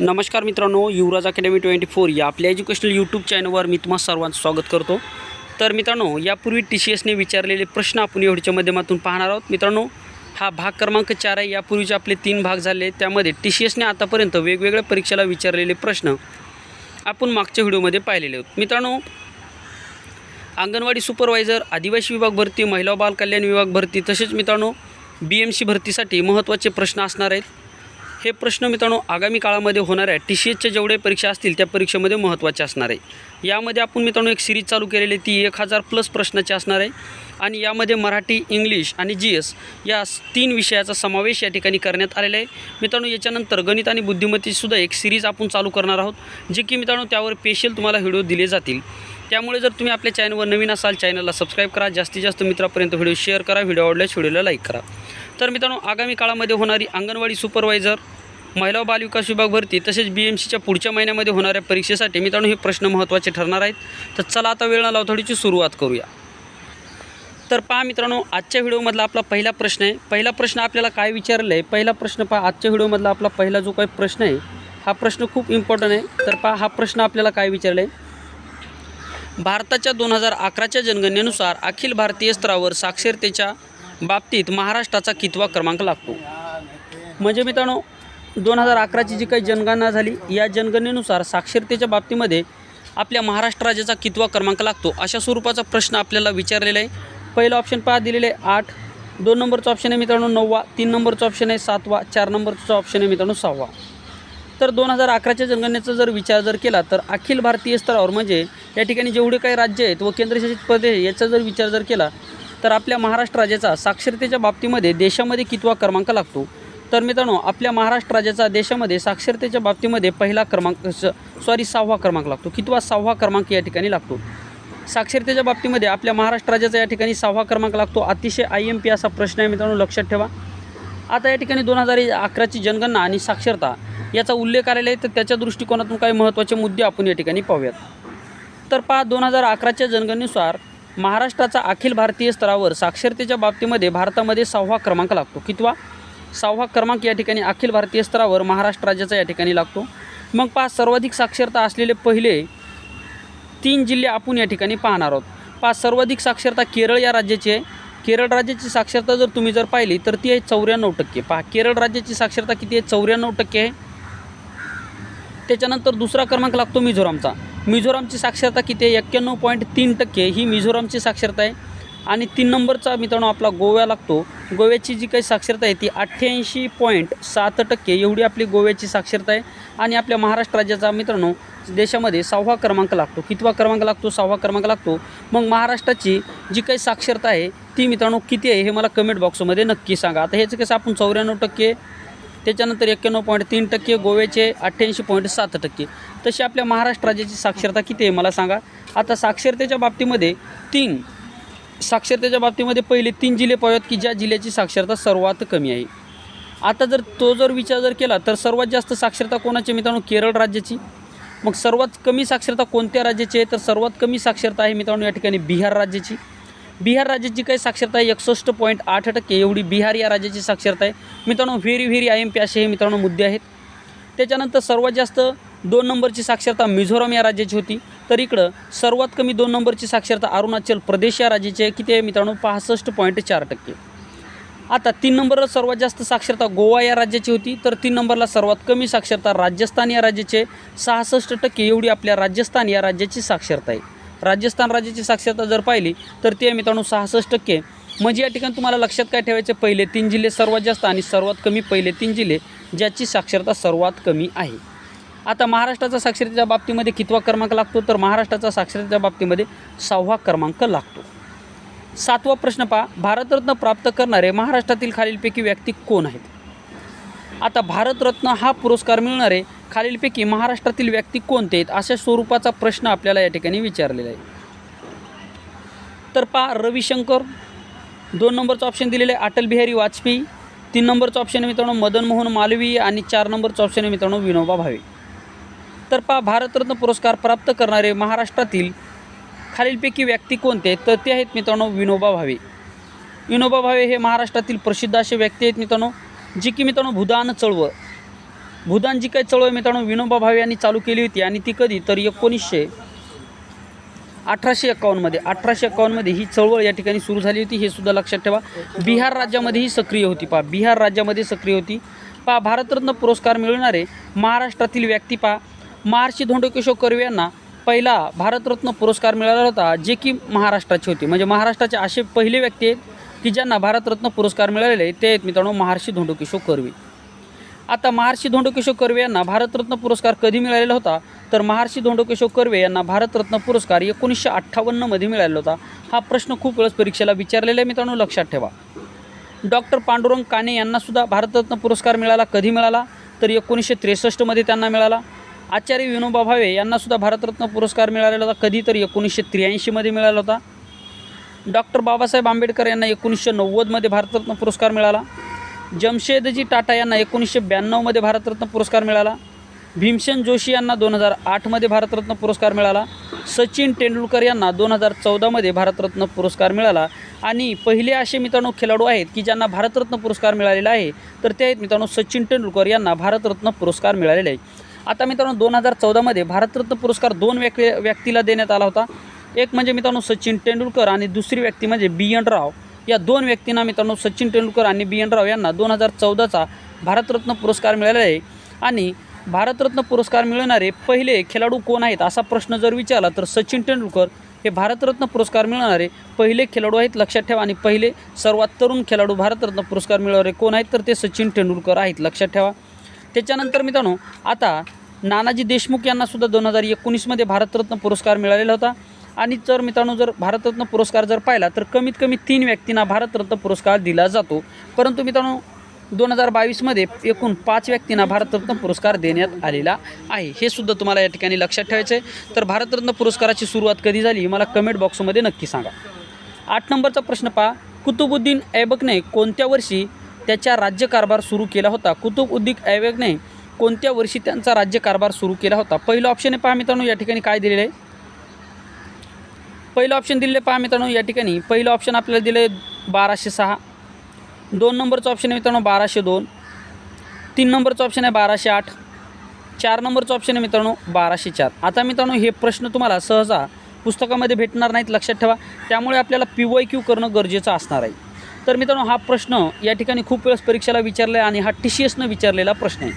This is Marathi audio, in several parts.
नमस्कार मित्रांनो युवराज अकॅडमी ट्वेंटी फोर या आपल्या एज्युकेशनल यूट्यूब चॅनलवर मी तुम्हा सर्वांचं स्वागत करतो. तर मित्रांनो यापूर्वी टी सी एसने विचारलेले प्रश्न आपण एवढीच्या माध्यमातून पाहणार आहोत. मित्रांनो हा भाग क्रमांक चार आहे. यापूर्वीचे आपले तीन भाग झाले. त्यामध्ये टी सी एसने आतापर्यंत वेगवेगळ्या परीक्षेला विचारलेले प्रश्न आपण मागच्या व्हिडिओमध्ये पाहिलेले आहोत मित्रांनो अंगणवाडी सुपरवायझर आदिवासी विभाग भरती महिला बालकल्याण बाल कल्याण विभाग भरती तसेच मित्रांनो बी एम सी भरतीसाठी महत्त्वाचे प्रश्न असणार आहेत. हे प्रश्न मित्रांनो आगामी काळामध्ये होणाऱ्या टी सी एचच्या जेवढे परीक्षा असतील त्या परीक्षेमध्ये महत्त्वाचे असणार आहे. यामध्ये आपण मित्रांनो एक सिरीज चालू केलेली आहे, ती एक हजार प्लस प्रश्नाची असणार आहे. आणि यामध्ये मराठी इंग्लिश आणि जी एस या तीन विषयाचा समावेश या ठिकाणी करण्यात आलेला आहे. मित्रांनो याच्यानंतर गणित आणि बुद्धिमत्तेचीसुद्धा एक सिरीज आपण चालू करणार आहोत जे की मित्रांनो त्यावर स्पेशल तुम्हाला व्हिडिओ दिले जातील. त्यामुळे जर तुम्ही आपल्या चॅनलवर नवीन असाल चॅनलला सबस्क्राईब करा. जास्तीत जास्त मित्रापर्यंत व्हिडिओ शेअर करा. व्हिडिओ आवडल्यास व्हिडिओला लाईक करा. तर मित्रांनो आगामी काळामध्ये होणारी अंगणवाडी सुपरवायझर महिला बालविकास विभाग भरती तसेच बी एम सीच्या पुढच्या महिन्यामध्ये होणाऱ्या परीक्षेसाठी मित्रांनो हे प्रश्न महत्त्वाचे ठरणार आहेत. तर चला आता वेळ न लावता थोडीची सुरुवात करूया. तर पहा मित्रांनो आजच्या व्हिडिओमधला आपला पहिला प्रश्न आहे. पहिला प्रश्न आपल्याला काय विचारलं आहे पहिला प्रश्न पहा आजच्या व्हिडिओमधला आपला पहिला जो काही प्रश्न आहे हा प्रश्न खूप इम्पॉर्टंट आहे. तर पहा हा प्रश्न आपल्याला काय विचारला आहे भारताच्या दोन हजार अकराच्या जनगणनेनुसार अखिल भारतीय स्तरावर साक्षरतेच्या बाबतीत महाराष्ट्राचा कितवा क्रमांक लागतो? म्हणजे मित्रांनो दोन हजार अकराची जी काही जनगणना झाली या जनगणनेनुसार साक्षरतेच्या बाबतीमध्ये आपल्या महाराष्ट्र राज्याचा कितवा क्रमांक लागतो? अशा स्वरूपाचा प्रश्न आपल्याला विचारलेला आहे. पहिलं ऑप्शन पहा दिलेलं आहे आठ. दोन नंबरचं ऑप्शन आहे मित्रांनो नववा. तीन नंबरचं ऑप्शन आहे सातवा. चार नंबरचं ऑप्शन आहे मित्रांनो सहावा. तर दोन हजार अकराच्या जनगणनेचा जर विचार जर केला तर अखिल भारतीय स्तरावर म्हणजे या ठिकाणी जेवढे काही राज्य आहेत व केंद्रशासित प्रदेश याचा जर विचार जर केला तर आपल्या महाराष्ट्र राज्याचा साक्षरतेच्या बाबतीमध्ये देशामध्ये कितवा क्रमांक लागतो? तर मित्रांनो आपल्या महाराष्ट्र राज्याचा देशामध्ये साक्षरतेच्या बाबतीमध्ये पहिला क्रमांक सॉरी सहावा क्रमांक लागतो. कितवा सहावा क्रमांक या ठिकाणी लागतो? साक्षरतेच्या बाबतीमध्ये आपल्या महाराष्ट्र राज्याचा या ठिकाणी सहावा क्रमांक लागतो. अतिशय आय एम पी असा प्रश्न आहे मित्रांनो लक्षात ठेवा. आता या ठिकाणी दोन हजार अकराची जनगणना आणि साक्षरता याचा उल्लेख आलेला आहे. तर त्याच्या दृष्टिकोनातून काही महत्त्वाचे मुद्दे आपण या ठिकाणी पाहूयात. तर पहा दोन हजार अकराच्या जनगणनेनुसार महाराष्ट्राचा अखिल भारतीय स्तरावर साक्षरतेच्या बाबतीमध्ये भारतामध्ये सहावा क्रमांक लागतो. कितवा? सहावा क्रमांक या ठिकाणी अखिल भारतीय स्तरावर महाराष्ट्र राज्याचा या ठिकाणी लागतो. मग पहा सर्वाधिक साक्षरता असलेले पहिले तीन जिल्हे आपण या ठिकाणी पाहणार आहोत. पहा सर्वाधिक साक्षरता केरळ या राज्याची आहे. केरळ राज्याची साक्षरता जर तुम्ही जर पाहिली तर ती आहे चौऱ्याण्णव टक्के. पहा केरळ राज्याची साक्षरता किती आहे? चौऱ्याण्णव टक्के आहे. त्याच्यानंतर दुसरा क्रमांक लागतो मिझोरामचा. मिझोरामची साक्षरता किती आहे? एक्क्याण्णव पॉईंट तीन टक्के ही मिझोरामची साक्षरता आहे. आणि तीन नंबरचा मित्रांनो आपला गोव्या लागतो. गोव्याची जी काही साक्षरता आहे ती अठ्ठ्याऐंशी पॉईंट सात टक्के एवढी आपली गोव्याची साक्षरता आहे. आणि आपल्या महाराष्ट्र राज्याचा मित्रांनो देशामध्ये सहावा क्रमांक लागतो. कितवा क्रमांक लागतो? सहावा क्रमांक लागतो. मग महाराष्ट्राची जी काही साक्षरता आहे ती मित्रांनो किती आहे हे मला कमेंट बॉक्समध्ये नक्की सांगा. आता ह्याचं कसं आपण चौऱ्याण्णव टक्के त्याच्यानंतर एक्क्याण्णव पॉईंट तीन टक्के गोव्याचे अठ्ठ्याऐंशी पॉईंट सात टक्के. तशी आपल्या महाराष्ट्र राज्याची साक्षरता किती आहे मला सांगा. आता साक्षरतेच्या बाबतीमध्ये तीन साक्षरतेच्या बाबतीमध्ये पहिले तीन जिल्हे पाहूयात की ज्या जिल्ह्याची साक्षरता सर्वात कमी आहे. आता जर तो जर विचार जर केला तर सर्वात जास्त साक्षरता कोणाची मित्रांनो? केरळ राज्याची. मग सर्वात कमी साक्षरता कोणत्या राज्याची आहे? तर सर्वात कमी साक्षरता आहे मित्रांनो या ठिकाणी बिहार राज्याची. बिहार राज्याची काही साक्षरता आहे एकसष्ट पॉईंट आठ टक्के एवढी बिहार या राज्याची साक्षरता आहे. मित्रांनो very very I M P असे हे मित्रांनो मुद्दे आहेत. त्याच्यानंतर सर्वात जास्त दोन नंबरची साक्षरता मिझोराम या राज्याची होती. तर इकडं सर्वात कमी दोन नंबरची साक्षरता अरुणाचल प्रदेश या राज्याची आहे. किती आहे मित्रांनो? पासष्ट पॉईंट चार टक्के. आता तीन नंबरला सर्वात जास्त साक्षरता गोवा या राज्याची होती. तर तीन नंबरला सर्वात कमी साक्षरता राजस्थान या राज्याची आहे. सहासष्ट टक्के एवढी आपल्या राजस्थान या राज्याची साक्षरता आहे. राजस्थान राज्याची साक्षरता जर पाहिली तर ती आहे मित्रांनो सहासष्ट टक्के म्हणजे या ठिकाणी तुम्हाला लक्षात काय ठेवायचे? पहिले तीन जिल्हे सर्वात जास्त आणि सर्वात कमी पहिले तीन जिल्हे ज्याची साक्षरता सर्वात कमी आहे. आता महाराष्ट्राचा साक्षरतेच्या बाबतीमध्ये कितवा क्रमांक लागतो? तर महाराष्ट्राचा साक्षरतेच्या बाबतीमध्ये सहावा क्रमांक लागतो. सातवा प्रश्न पहा. भारतरत्न प्राप्त करणारे महाराष्ट्रातील खालीलपैकी व्यक्ती कोण आहेत? आता भारतरत्न हा पुरस्कार मिळणारे खालीलपैकी महाराष्ट्रातील व्यक्ती कोणते आहेत अशा स्वरूपाचा प्रश्न आपल्याला या ठिकाणी विचारलेला आहे. तर पा रविशंकर. दोन नंबरचं ऑप्शन दिलेलं आहे अटल बिहारी वाजपेयी. तीन नंबरचं ऑप्शन आहे मित्रांनो मदन मोहन मालवीय. आणि चार नंबरचं ऑप्शन आहे मित्रांनो विनोबा भावे. तर पा भारतरत्न पुरस्कार प्राप्त करणारे महाराष्ट्रातील खालीलपैकी व्यक्ती कोणते आहेत? तर ते आहेत मित्रांनो विनोबा भावे. विनोबा भावे हे महाराष्ट्रातील प्रसिद्ध असे व्यक्ती आहेत मित्रांनो. जी की मित्रांनो भूदान चळवळ. भूदान जी काही चळवळ मित्रांनो विनोबा भावे यांनी चालू केली होती आणि ती कधी? तर एकोणीसशे अठराशे एकावन्नमध्ये अठराशे एकावन्नमध्ये ही चळवळ या ठिकाणी सुरू झाली होती. हे सुद्धा लक्षात ठेवा. बिहार राज्यामध्ये ही सक्रिय होती. पहा बिहार राज्यामध्ये सक्रिय होती. पहा भारतरत्न पुरस्कार मिळवणारे महाराष्ट्रातील व्यक्ती पहा. महर्षी धोंडकेशव कर्वे यांना पहिला भारतरत्न पुरस्कार मिळाला होता जे की महाराष्ट्राचे होते. म्हणजे महाराष्ट्राचे असे पहिले व्यक्ती आहेत की ज्यांना भारतरत्न पुरस्कार मिळालेले आहेत ते आहेत मित्रांनो महर्षी धोंडकेशव कर्वे. आता महर्षी धोंडकेशव कर्वे यांना भारतरत्न पुरस्कार कधी मिळालेला होता? तर महर्षी धोंडकेशव कर्वे यांना भारतरत्न पुरस्कार एकोणीसशे अठ्ठावन्नमध्ये मिळालेला होता. हा प्रश्न खूप वेळेस परीक्षेला विचारलेला आहे मित्रांनो लक्षात ठेवा. डॉक्टर पांडुरंग काने यांनासुद्धा भारतरत्न पुरस्कार मिळाला कधी मिळाला? तर एकोणीसशे त्रेसष्टमध्ये त्यांना मिळाला. आचार्य विनोबा भावे यांनासुद्धा भारतरत्न पुरस्कार मिळालेला होता कधी? तर एकोणीसशे त्र्याऐंशीमध्ये मिळाला होता. डॉक्टर बाबासाहेब आंबेडकर यांना एकोणीसशे नव्वदमध्ये भारतरत्न पुरस्कार मिळाला. जमशेदजी टाटा यांना एकोणीसशे ब्याण्णवमध्ये भारतरत्न पुरस्कार मिळाला. भीमसेन जोशी यांना दोन हजार आठमध्ये भारतरत्न पुरस्कार मिळाला. सचिन तेंडुलकर यांना दोन हजार चौदामध्ये भारतरत्न पुरस्कार मिळाला. आणि पहिले असे मित्रांनो खेळाडू आहेत की ज्यांना भारतरत्न पुरस्कार मिळालेला आहे तर ते आहेत मित्रांनो सचिन तेंडुलकर यांना भारतरत्न पुरस्कार मिळालेला आहे आता मित्रांनो दोन हजार चौदामध्ये भारतरत्न पुरस्कार दोन व्यक्ती व्यक्तीला देण्यात आला होता. एक म्हणजे मित्रांनो सचिन तेंडुलकर आणि दुसरी व्यक्ती म्हणजे बी एन राव. या दोन व्यक्तींना मित्रांनो सचिन तेंडुलकर आणि बी एन राव यांना दोन हजार चौदाचा भारतरत्न पुरस्कार मिळाला आहे. आणि भारतरत्न पुरस्कार मिळणारे पहिले खेळाडू कोण आहेत असा प्रश्न जर विचारला तर सचिन तेंडुलकर हे भारतरत्न पुरस्कार मिळवणारे पहिले खेळाडू आहेत. लक्षात ठेवा आणि पहिले सर्वात तरुण खेळाडू भारतरत्न पुरस्कार मिळणारे कोण आहेत तर ते सचिन तेंडुलकर आहेत. लक्षात ठेवा. त्याच्यानंतर मित्रांनो आता नानाजी देशमुख यांनासुद्धा दोन हजार एकोणीसमध्ये भारतरत्न पुरस्कार मिळालेला होता. आणि जर मित्रांनो जर भारतरत्न पुरस्कार जर पाहिला तर कमीत कमी तीन व्यक्तींना भारतरत्न पुरस्कार दिला जातो. परंतु मित्रांनो दोन हजार बावीसमध्ये एकूण पाच व्यक्तींना भारतरत्न पुरस्कार देण्यात आलेला आहे. हे सुद्धा तुम्हाला या ठिकाणी लक्षात ठेवायचं आहे तर भारतरत्न पुरस्काराची सुरुवात कधी झाली मला कमेंट बॉक्समध्ये नक्की सांगा. आठ नंबरचा प्रश्न पहा. कुतुबुद्दीन ऐबकने कोणत्या वर्षी त्याच्या राज्यकारभार सुरू केला होता? कुतुबुद्दीन ऐबकने कोणत्या वर्षी त्यांचा राज्यकारभार सुरू केला होता? पहिलं ऑप्शन आहे पहा मित्रांनो या ठिकाणी काय दिलेलं आहे? पहिलं ऑप्शन दिलेलं पहा मित्रांनो या ठिकाणी. पहिलं ऑप्शन आपल्याला दिलं आहे बाराशे सहा. दोन नंबरचं ऑप्शन आहे मित्रांनो बाराशे दोन. तीन नंबरचं ऑप्शन आहे बाराशे आठ. चार नंबरचं ऑप्शन आहे मित्रांनो बाराशे चार. आता मित्रांनो हे प्रश्न तुम्हाला सहसा पुस्तकामध्ये भेटणार नाहीत लक्षात ठेवा. त्यामुळे आपल्याला पी वाय क्यू करणं गरजेचं असणार आहे. तर मित्रांनो हा प्रश्न या ठिकाणी खूप वेळेस परीक्षेला विचारला आहे आणि हा टी सी एसनं विचारलेला प्रश्न आहे.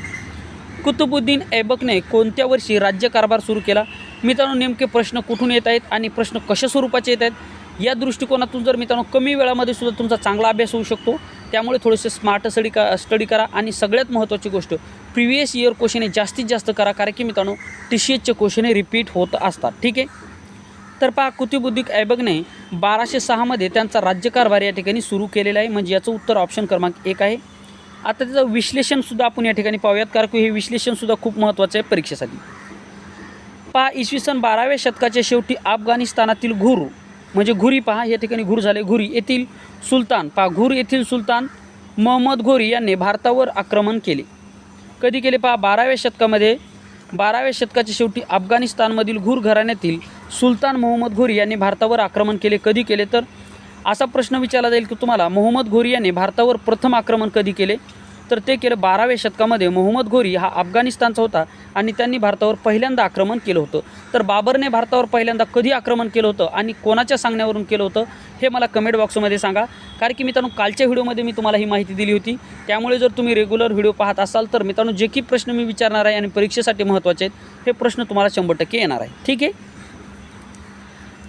कुतुबुद्दीन ऐबकने कोणत्या वर्षी राज्यकारभार सुरू केला? मित्रांनो नेमके प्रश्न कुठून येत आहेत आणि प्रश्न कशा स्वरूपाचे येत आहेत या दृष्टिकोनातून जर मित्रांनो कमी वेळामध्ये सुद्धा तुमचा चांगला अभ्यास होऊ शकतो. त्यामुळे थोडेसे स्मार्ट स्टडी का स्टडी करा. आणि सगळ्यात महत्त्वाची गोष्ट प्रिव्हियस इयर क्वेश्चन हे जास्तीत जास्त करा कारण की मित्रांनो टी सी एचचे क्वेश्चन रिपीट होत असतात. ठीक आहे? तर पहा कुतुबुद्दीन ऐबगने बाराशे सहामध्ये त्यांचा राज्यकारभार या ठिकाणी सुरू केलेला आहे. म्हणजे याचं उत्तर ऑप्शन क्रमांक एक आहे. आता त्याचं विश्लेषणसुद्धा आपण या ठिकाणी पाहूयात कारण की हे विश्लेषणसुद्धा खूप महत्त्वाचं आहे परीक्षेसाठी. पहा इसवी सन बाराव्या शतकाच्या शेवटी अफगाणिस्तानातील घुर म्हणजे घुरी पहा या ठिकाणी घुर झाले. घुरी येथील सुलतान पहा घुर येथील सुलतान महम्मद घोरी यांनी भारतावर आक्रमण केले. कधी केले? पहा बाराव्या शतकामध्ये बाराव्या शतकाच्या शेवटी अफगाणिस्तानमधील घुर घराण्यातील सुलतान मोहम्मद घोरी यांनी भारतावर आक्रमण केले. कधी केले? तर असा प्रश्न विचारला जाईल की तुम्हाला मोहम्मद घोरी यांनी भारतावर प्रथम आक्रमण कधी केले? तर ते केलं बाराव्या शतकामध्ये मोहम्मद घोरी हा अफगाणिस्तानचा होता आणि त्यांनी भारतावर पहिल्यांदा आक्रमण केलं होतं. तर बाबरने भारतावर पहिल्यांदा कधी आक्रमण केलं होतं आणि कोणाच्या सांगण्यावरून केलं होतं हे मला कमेंट बॉक्समध्ये सांगा. कारण की मित्रांनो कालच्या व्हिडिओमध्ये मी तुम्हाला ही माहिती दिली होती. त्यामुळे जर तुम्ही रेग्युलर व्हिडिओ पाहत असाल तर मित्रांनो जे की प्रश्न मी विचारणार आहे आणि परीक्षेसाठी महत्त्वाचे आहेत हे प्रश्न तुम्हाला शंभर टक्के येणार आहे. ठीक आहे?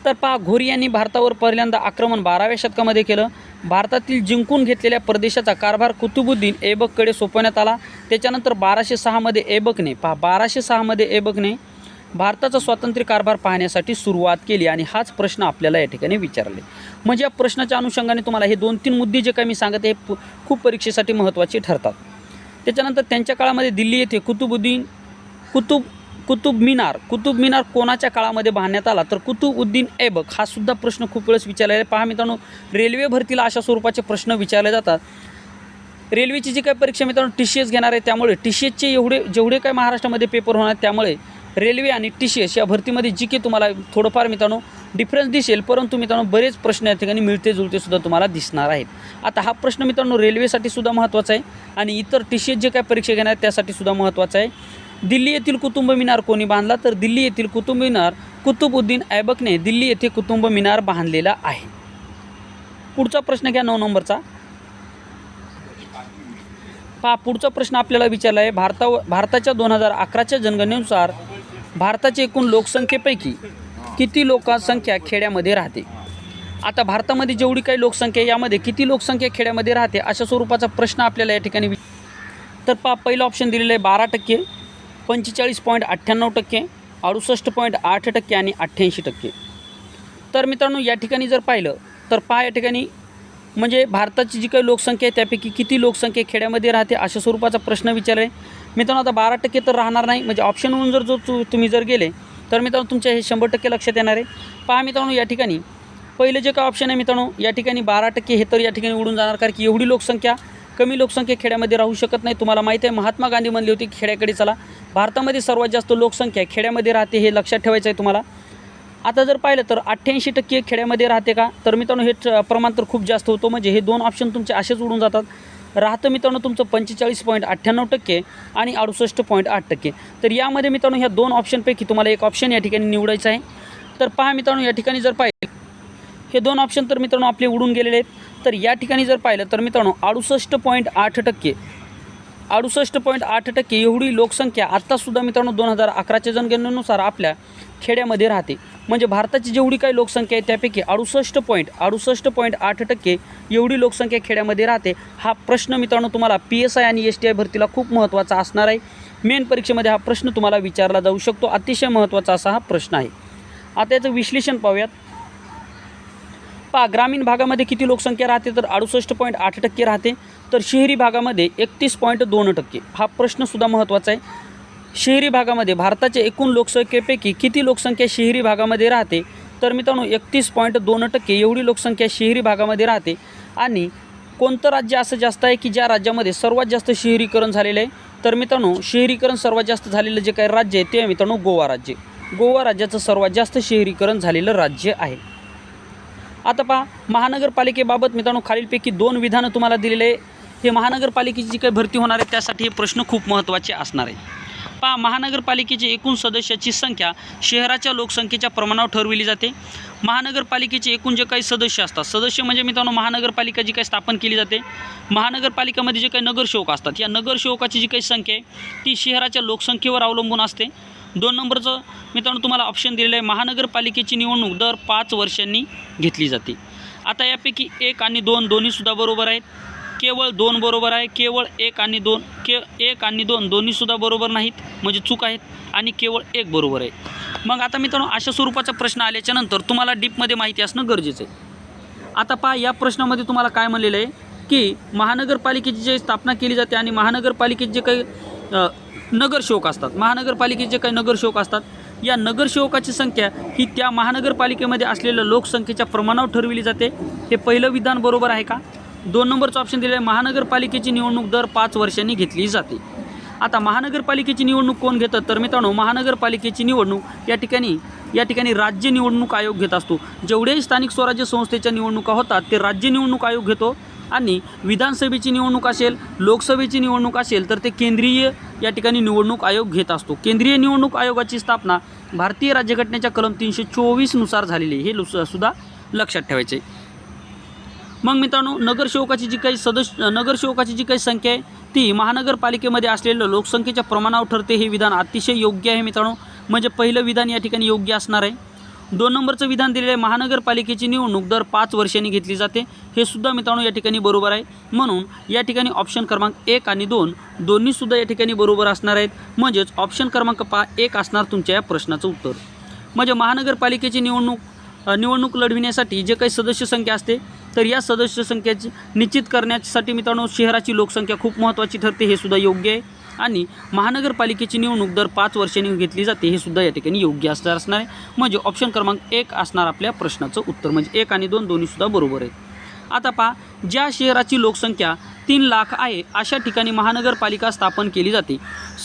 तर पहा घोरी यांनी भारतावर पहिल्यांदा आक्रमण बाराव्या शतकामध्ये केलं. भारतातील जिंकून घेतलेल्या प्रदेशाचा कारभार कुतुबुद्दीन ऐबककडे सोपवण्यात आला. त्याच्यानंतर बाराशे सहामध्ये ऐबकने पहा बाराशे सहामध्ये ऐबकने भारताचा स्वातंत्र्य कारभार पाहण्यासाठी सुरुवात केली आणि हाच प्रश्न आपल्याला या ठिकाणी विचारले. म्हणजे या प्रश्नाच्या अनुषंगाने तुम्हाला हे दोन तीन मुद्दे जे काही मी सांगत आहे हे खूप परीक्षेसाठी महत्त्वाचे ठरतात. त्याच्यानंतर त्यांच्या काळामध्ये दिल्ली येथे कुतुबुद्दीन कुतुब कुतुब मिनार. कुतुब मिनार कोणाच्या काळामध्ये बांधण्यात आला? तर कुतुबुद्दीन ऐबक हा सुद्धा प्रश्न खूप वेळेस विचारलेला आहे. पहा मित्रांनो रेल्वे भरतीला अशा स्वरूपाचे प्रश्न विचारले जातात. रेल्वेची जी काही परीक्षा मित्रांनो टी सी एस घेणार आहे. त्यामुळे टी सी एसचे एवढे जेवढे काय महाराष्ट्रामध्ये पेपर होणार त्यामुळे रेल्वे आणि टी सी एस या भरतीमध्ये जी की तुम्हाला थोडंफार मित्रांनो डिफरन्स दिसेल. परंतु मित्रांनो बरेच प्रश्न या ठिकाणी मिळते जुळते सुद्धा तुम्हाला दिसणार आहेत. आता हा प्रश्न मित्रांनो रेल्वेसाठी सुद्धा महत्त्वाचा आहे. आणि इतर टी सी एस जे काही परीक्षा घेणार आहेत त्यासाठी सुद्धा महत्त्वाचा आहे. दिल्ली येथील कुतुंब मिनार कोणी बांधला? तर दिल्ली येथील कुतुंब मिनार कुतुबुद्दीन ऐबकने दिल्ली येथे कुतुंब मिनार बांधलेला आहे. पुढचा प्रश्न घ्या नऊ नंबरचा. पहा पुढचा प्रश्न आपल्याला विचारला आहे. भारता भारताच्या दोन हजार अकराच्या जनगणनेनुसार भारताच्या एकूण लोकसंख्येपैकी किती लोकसंख्या खेड्यामध्ये राहते? आता भारतामध्ये जेवढी काही लोकसंख्या यामध्ये किती लोकसंख्या खेड्यामध्ये राहते अशा स्वरूपाचा प्रश्न आपल्याला या ठिकाणी तर पा पहिलं ऑप्शन दिलेलं आहे बारा टक्के. पंचेचाळीस पॉईंट अठ्ठ्याण्णव टक्के अडुसष्ट पॉईंट आठ टक्के आणि अठ्ठ्याऐंशी टक्के. तर मित्रांनो या ठिकाणी जर पाहिलं तर पहा या ठिकाणी म्हणजे भारताची जी काही लोकसंख्या आहे त्यापैकी किती लोकसंख्या खेड्यामध्ये राहते अशा स्वरूपाचा प्रश्न विचारला आहे मित्रांनो आता बारा टक्के तर राहणार नाही म्हणजे ऑप्शनवरून जर जो तु- तुम्ही जर गेले तर मित्रांनो तुमच्या हे शंभर टक्के लक्षात येणार आहे. पहा मित्रांनो या ठिकाणी पहिलं जे काय ऑप्शन आहे मित्रांनो या ठिकाणी बारा टक्के हे तर या ठिकाणी उडून जाणार कारण की एवढी लोकसंख्या कमी लोकसंख्या खेड्यामध्ये राहू शकत नाही. तुम्हाला माहिती आहे महात्मा गांधी म्हणली होती खेड्याकडे चला. भारतामध्ये सर्वात जास्त लोकसंख्या खेड्यामध्ये राहते हे लक्षात ठेवायचं आहे तुम्हाला. आता जर पाहिलं तर अठ्ठ्याऐंशी टक्के खेड्यामध्ये राहते का? तर मित्रांनो हे प्रमाण तर खूप जास्त होतो. म्हणजे हे दोन ऑप्शन तुमचे असेच उडून जातात. राहतं मित्रांनो तुमचं पंचेचाळीस पॉईंट अठ्ठ्याण्णव टक्के आणि अडुसष्ट पॉईंट आठ टक्के. तर यामध्ये मित्रांनो ह्या दोन ऑप्शनपैकी तुम्हाला एक ऑप्शन या ठिकाणी निवडायचं आहे. तर पहा मित्रांनो या ठिकाणी जर पाहिजे हे दोन ऑप्शन तर मित्रांनो आपले उडून गेलेले आहेत. तर या ठिकाणी जर पाहिलं तर मित्रांनो अडुसष्ट पॉईंट आठ टक्के. अडुसष्ट पॉईंट आठ टक्के एवढी लोकसंख्या आत्तासुद्धा मित्रांनो दोन हजार अकराच्या जनगणनेनुसार आपल्या खेड्यामध्ये राहते. म्हणजे भारताची जेवढी काही लोकसंख्या आहे त्यापैकी अडुसष्ट पॉईंट अडुसष्ट पॉईंट आठ टक्के एवढी लोकसंख्या खेड्यामध्ये राहते. हा प्रश्न मित्रांनो तुम्हाला पी एस आय आणि एस टी आय भरतीला खूप महत्त्वाचा असणार आहे. मेन परीक्षेमध्ये हा प्रश्न तुम्हाला विचारला जाऊ शकतो. अतिशय महत्त्वाचा असा हा प्रश्न आहे. आता याचं विश्लेषण पाहूयात. पहा ग्रामीण भागामध्ये किती लोकसंख्या राहते तर अडुसष्ट पॉईंट आठ टक्के राहते. तर शहरी भागामध्ये एकतीस पॉईंट दोन टक्के. हा प्रश्नसुद्धा महत्त्वाचा आहे. शहरी भागामध्ये भारताच्या एकूण लोकसंख्येपैकी किती लोकसंख्या शहरी भागामध्ये राहते? तर मित्रांनो एकतीस पॉईंट दोन टक्के एवढी लोकसंख्या शहरी भागामध्ये राहते. आणि कोणतं राज्य असं जास्त आहे की ज्या राज्यामध्ये सर्वात जास्त शहरीकरण झालेलं आहे? तर मित्रांनो शहरीकरण सर्वात जास्त झालेलं जे काही राज्य आहे ते मित्रांनो गोवा राज्य. गोवा राज्याचं सर्वात जास्त शहरीकरण झालेलं राज्य आहे. आता पहा महानगरपालिकेबाबत मित्रांनो खालीलपैकी दोन विधानं तुम्हाला दिलेले आहे. हे महानगरपालिकेची जी काही भरती होणार आहे त्यासाठी हे प्रश्न खूप महत्त्वाचे असणार आहे. पहा महानगरपालिकेची एकूण सदस्याची संख्या शहराच्या लोकसंख्येच्या प्रमाणावर ठरविली जाते. महानगरपालिकेचे एकूण जे काही सदस्य असतात सदस्य म्हणजे मित्रांनो महानगरपालिका जी काही स्थापन केली जाते महानगरपालिकेमध्ये जे काही नगरसेवक असतात या नगरसेवकाची जी काही संख्या आहे ती शहराच्या लोकसंख्येवर अवलंबून असते. दोन नंबरचं मित्रांनो तुम्हाला ऑप्शन दिलेलं आहे. महानगरपालिकेची निवडणूक दर पाच वर्षांनी घेतली जाते. आता यापैकी एक आणि दोन दोन्हीसुद्धा बरोबर आहेत. केवळ दोन बरोबर आहे. केवळ एक आणि दोन के एक आणि दोन दोन्हीसुद्धा बरोबर नाहीत म्हणजे चूक आहेत आणि केवळ एक बरोबर आहे. मग आता मित्रांनो अशा स्वरूपाचा प्रश्न आल्याच्यानंतर तुम्हाला डीपमध्ये माहिती असणं गरजेचं आहे. आता पहा या प्रश्नामध्ये तुम्हाला काय म्हणलेलं आहे की महानगरपालिकेची जी स्थापना केली जाते आणि महानगरपालिकेचे जे काही नगरसेवक असतात. महानगरपालिकेचे काही नगरसेवक असतात. या नगरसेवकाची संख्या ही त्या महानगरपालिकेमध्ये असलेल्या लोकसंख्येच्या प्रमाणावर ठरविली जाते. हे पहिलं विधान बरोबर आहे का? दोन नंबरचं ऑप्शन दिलेलं आहे. महानगरपालिकेची निवडणूक दर पाच वर्षांनी घेतली जाते. आता महानगरपालिकेची निवडणूक कोण घेतं? तर मित्रांनो महानगरपालिकेची निवडणूक या ठिकाणी या ठिकाणी राज्य निवडणूक आयोग घेत असतो. जेवढेही स्थानिक स्वराज्य संस्थेच्या निवडणुका होतात ते राज्य निवडणूक आयोग घेतो. आणि विधानसभेची निवडणूक असेल लोकसभेची निवडणूक असेल तर ते केंद्रीय या ठिकाणी निवडणूक आयोग घेत असतो. केंद्रीय निवडणूक आयोगाची स्थापना भारतीय राज्यघटनेच्या कलम तीनशे चोवीसनुसार झालेली हे सुद्धा लक्षात ठेवायचे. मग मित्रांनो नगरसेवकाची जी काही सदस्य नगरसेवकाची जी काही संख्या आहे ती महानगरपालिकेमध्ये असलेलं लोकसंख्येच्या प्रमाणावर ठरते हे विधान अतिशय योग्य आहे मित्रांनो. म्हणजे पहिलं विधान या ठिकाणी योग्य असणार आहे. दोन नंबरचं विधान दिलेलं आहे महानगरपालिकेची निवडणूक दर पाच वर्षांनी घेतली जाते. हे सुद्धा मित्रांनो या ठिकाणी बरोबर आहे. म्हणून या ठिकाणी ऑप्शन क्रमांक एक आणि दोन दोन्हीसुद्धा या ठिकाणी बरोबर असणार आहेत. म्हणजेच ऑप्शन क्रमांक पा एक असणार तुमच्या या प्रश्नाचं उत्तर. म्हणजे महानगरपालिकेची निवडणूक निवडणूक लढविण्यासाठी जे काही सदस्य संख्या असते तर या सदस्य संख्येची निश्चित करण्यासाठी मित्रांनो शहराची लोकसंख्या खूप महत्त्वाची ठरते हे सुद्धा योग्य आहे. आणि महानगरपालिकेची निवडणूक दर पाच वर्षांनी घेतली जाते हे सुद्धा या ठिकाणी योग्य असणार असणार आहे. म्हणजे ऑप्शन क्रमांक एक असणार आपल्या प्रश्नाचं उत्तर. म्हणजे एक आणि दोन दोन्हीसुद्धा बरोबर आहे आता पहा ज्या शहराची लोकसंख्या तीन लाख आहे अशा ठिकाणी महानगरपालिका स्थापन केली जाते.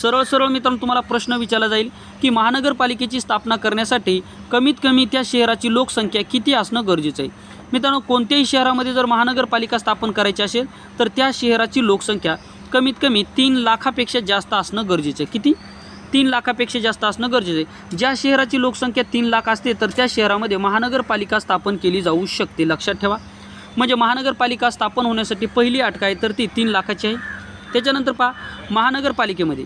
सरळ सरळ मित्रांनो तुम्हाला प्रश्न विचारला जाईल की महानगरपालिकेची स्थापना करण्यासाठी कमीत कमी त्या शहराची लोकसंख्या किती असणं गरजेचं आहे? मित्रांनो कोणत्याही शहरामध्ये जर महानगरपालिका स्थापन करायची असेल तर त्या शहराची लोकसंख्या कमीत कमी तीन लाखापेक्षा जास्त असणं गरजेचं आहे. किती? तीन लाखापेक्षा जास्त असणं गरजेचं आहे. ज्या शहराची लोकसंख्या तीन लाख असते तर त्या शहरामध्ये महानगरपालिका स्थापन केली जाऊ शकते. लक्षात ठेवा. म्हणजे महानगरपालिका स्थापन होण्यासाठी पहिली अट काय? तर ती तीन लाखाची आहे. त्याच्यानंतर पहा महानगरपालिकेमध्ये.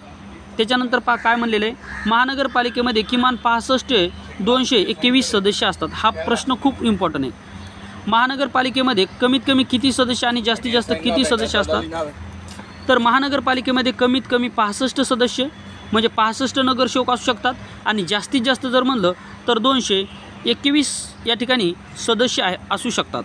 त्याच्यानंतर पहा काय म्हणलेलं आहे? महानगरपालिकेमध्ये किमान पासष्ट दोनशे एकवीस सदस्य असतात. हा प्रश्न खूप इम्पॉर्टंट आहे. महानगरपालिकेमध्ये कमीत कमी किती सदस्य आणि जास्तीत जास्त किती सदस्य असतात? तर महानगरपालिकेमध्ये कमीत कमी पासष्ट सदस्य म्हणजे पासष्ट नगरसेवक असू शकतात. आणि जास्तीत जास्त जर म्हणलं तर दोनशे एकवीस या ठिकाणी सदस्य आहे असू शकतात.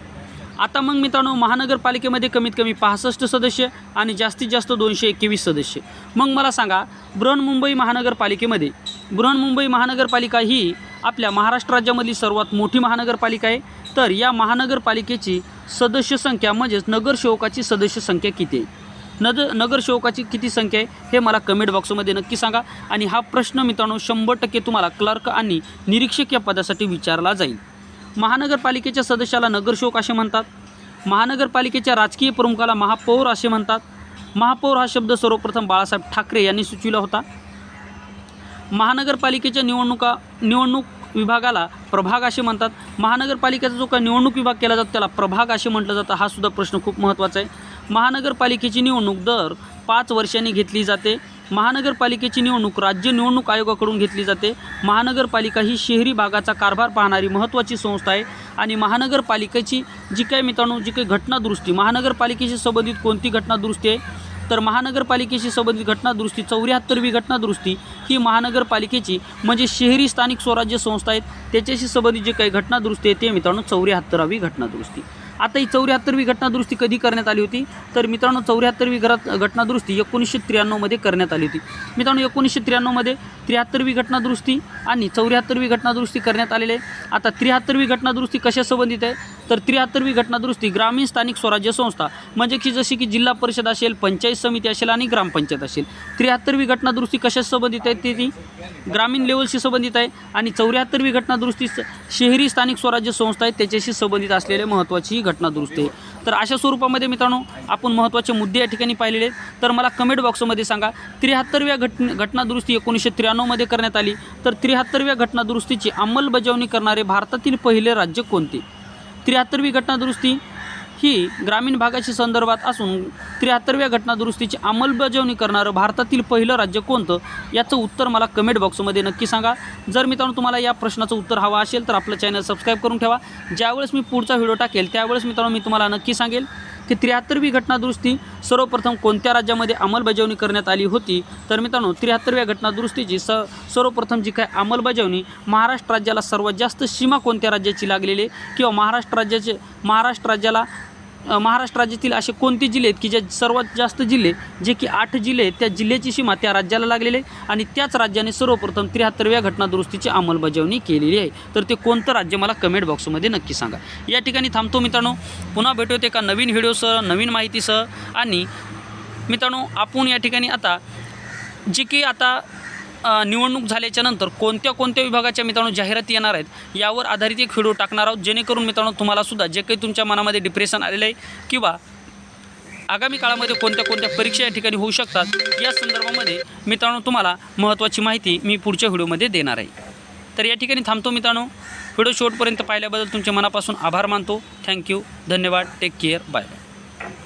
आता मग मित्रांनो महानगरपालिकेमध्ये कमीत कमी पासष्ट सदस्य आणि जास्तीत जास्त दोनशे एकवीस सदस्य. मग मला सांगा बृहन्मुंबई महानगरपालिकेमध्ये बृहन्मुंबई महानगरपालिका ही आपल्या महाराष्ट्र राज्यामधली सर्वात मोठी महानगरपालिका आहे. तर या महानगरपालिकेची सदस्य संख्या म्हणजेच नगरसेवकाची सदस्य संख्या किती आहे? नद नगरसेवकाची किती संख्या आहे हे मला कमेंट बॉक्समध्ये नक्की सांगा. आणि हा प्रश्न मित्रांनो शंभर टक्के तुम्हाला क्लर्क आणि निरीक्षक या पदासाठी विचारला जाईल. महानगरपालिकेच्या सदस्याला नगरसेवक असे म्हणतात. महानगरपालिकेच्या राजकीय प्रमुखाला महापौर असे म्हणतात. महापौर हा शब्द सर्वप्रथम बाळासाहेब ठाकरे यांनी सुचविला होता. महानगरपालिकेच्या निवडणुका निवडणूक विभागाला प्रभाग असे म्हणतात. महानगरपालिकेचा जो काही निवडणूक विभाग केला जातो त्याला प्रभाग असे म्हटलं जातं. हा सुद्धा प्रश्न खूप महत्त्वाचा आहे. महानगरपालिकेची निवडणूक दर पाच वर्षांनी घेतली जाते. महानगरपालिकेची निवडणूक राज्य निवडणूक आयोगाकडून घेतली जाते. महानगरपालिका ही शहरी भागाचा कारभार पाहणारी महत्त्वाची संस्था आहे आणि महानगरपालिकेची जी काही मित्रांनो जी काही घटनादुरुस्ती महानगरपालिकेशी संबंधित कोणती घटनादुरुस्ती आहे? तर महानगरपालिकेशी संबंधित घटनादुरुस्ती चौऱ्याहत्तरवी घटनादुरुस्ती ही महानगरपालिकेची म्हणजे शहरी स्थानिक स्वराज्य संस्था आहेत. त्याच्याशी संबंधित जे काही घटनादुरुस्ती आहे ते मित्रांनो चौऱ्याहत्तरावी घटनादुरुस्ती. आता ही चौऱ्याहत्तरवी घटनादुरुस्ती कधी करण्यात आली होती? तर मित्रांनो चौऱ्याहत्तरवी घरात घटनादुरुस्ती एकोणीसशे त्र्याण्णवमध्ये करण्यात आली होती. मित्रांनो एकोणीसशे त्र्याण्णवमध्ये त्र्याहत्तरवी घटनादुरुस्ती आणि चौऱ्याहत्तरवी घटनादुरुस्ती करण्यात आलेली. आहे आता त्र्याहत्तरवी घटनादुरुस्ती कशा संबंधित आहे? तर त्र्याहत्तरवी घटनादुरुस्ती ग्रामीण स्थानिक स्वराज्य संस्था म्हणजे की जशी की जिल्हा परिषद असेल पंचायत समिती असेल आणि ग्रामपंचायत असेल. त्र्याहत्तरवी घटनादुरुस्ती कशा संबंधित आहे ते ती ग्रामीण लेवलशी संबंधित आहे आणि चौऱ्याहत्तरवी घटनादुरुस्ती स- शहरी स्थानिक स्वराज्य संस्था आहेत त्याच्याशी संबंधित असलेले महत्त्वाची घटनादुरुस्ती आहे. तर अशा स्वरूपामध्ये मित्रांनो आपण महत्त्वाचे मुद्दे या ठिकाणी पाहिलेले आहेत. तर मला कमेंट बॉक्समध्ये सांगा त्र्याहत्तरव्या घट घटनादुरुस्ती एकोणीसशे त्र्याण्णवमध्ये करण्यात आली. तर त्र्याहत्तरव्या घटनादुरुस्तीची अंमलबजावणी करणारे भारतातील पहिले राज्य कोणते? त्र्याहत्तरवी घटनादुरुस्ती ही ग्रामीण भागाशी संदर्भात असून त्र्याहत्तरव्या घटनादुरुस्तीची अंमलबजावणी करणारं भारतातील पहिलं राज्य कोणतं? याचं उत्तर मला कमेंट बॉक्समध्ये नक्की सांगा. जर मित्रांनो तुम्हाला या प्रश्नाचं उत्तर हवं असेल तर आपलं चॅनल सबस्क्राईब करून ठेवा. ज्यावेळेस मी पुढचा व्हिडिओ टाकेल त्यावेळेस मित्रांनो मी तुम्हाला नक्की सांगेल. की त्र्याहत्तरवी घटनादुरुस्ती सर्वप्रथम कोणत्या राज्यामध्ये अंमलबजावणी करण्यात आली होती? तर मित्रांनो त्र्याहत्तरव्या घटनादुरुस्तीची स सर्वप्रथम जी काय अंमलबजावणी महाराष्ट्र राज्याला सर्वात जास्त सीमा कोणत्या राज्याची लागलेली आहे? किंवा महाराष्ट्र राज्याचे महाराष्ट्र राज्याला महाराष्ट्र राज्यातील असे कोणते जिल्हे आहेत की ज्या सर्वात जास्त जिल्हे जे की आठ जिल्हे आहेत त्या जिल्ह्याची सीमा त्या राज्याला लागलेली आहे आणि त्याच राज्याने सर्वप्रथम त्र्याहत्तरव्या घटनादुरुस्तीची अंमलबजावणी केलेली आहे. तर ते कोणतं राज्य मला कमेंट बॉक्समध्ये नक्की सांगा. या ठिकाणी थांबतो मित्रांनो. पुन्हा भेटूत एका नवीन व्हिडिओसह नवीन माहितीसह. आणि मित्रांनो आपण या ठिकाणी आता जे की आता निवडणूक झाल्याच्यानंतर कोणत्या कोणत्या विभागाच्या मित्रांनो जाहिराती येणार आहेत यावर आधारित एक व्हिडिओ टाकणार आहोत. जेणेकरून मित्रांनो तुम्हालासुद्धा जे काही तुमच्या मनामध्ये डिप्रेशन आलेलं आहे किंवा आगामी काळामध्ये कोणत्या कोणत्या परीक्षा या ठिकाणी होऊ शकतात या संदर्भामध्ये मित्रांनो तुम्हाला महत्त्वाची माहिती मी पुढच्या व्हिडिओमध्ये देणार आहे. तर या ठिकाणी थांबतो मित्रांनो. व्हिडिओ शेवटपर्यंत पाहिल्याबद्दल तुमच्या मनापासून आभार मानतो. थँक्यू धन्यवाद. Take care bye bye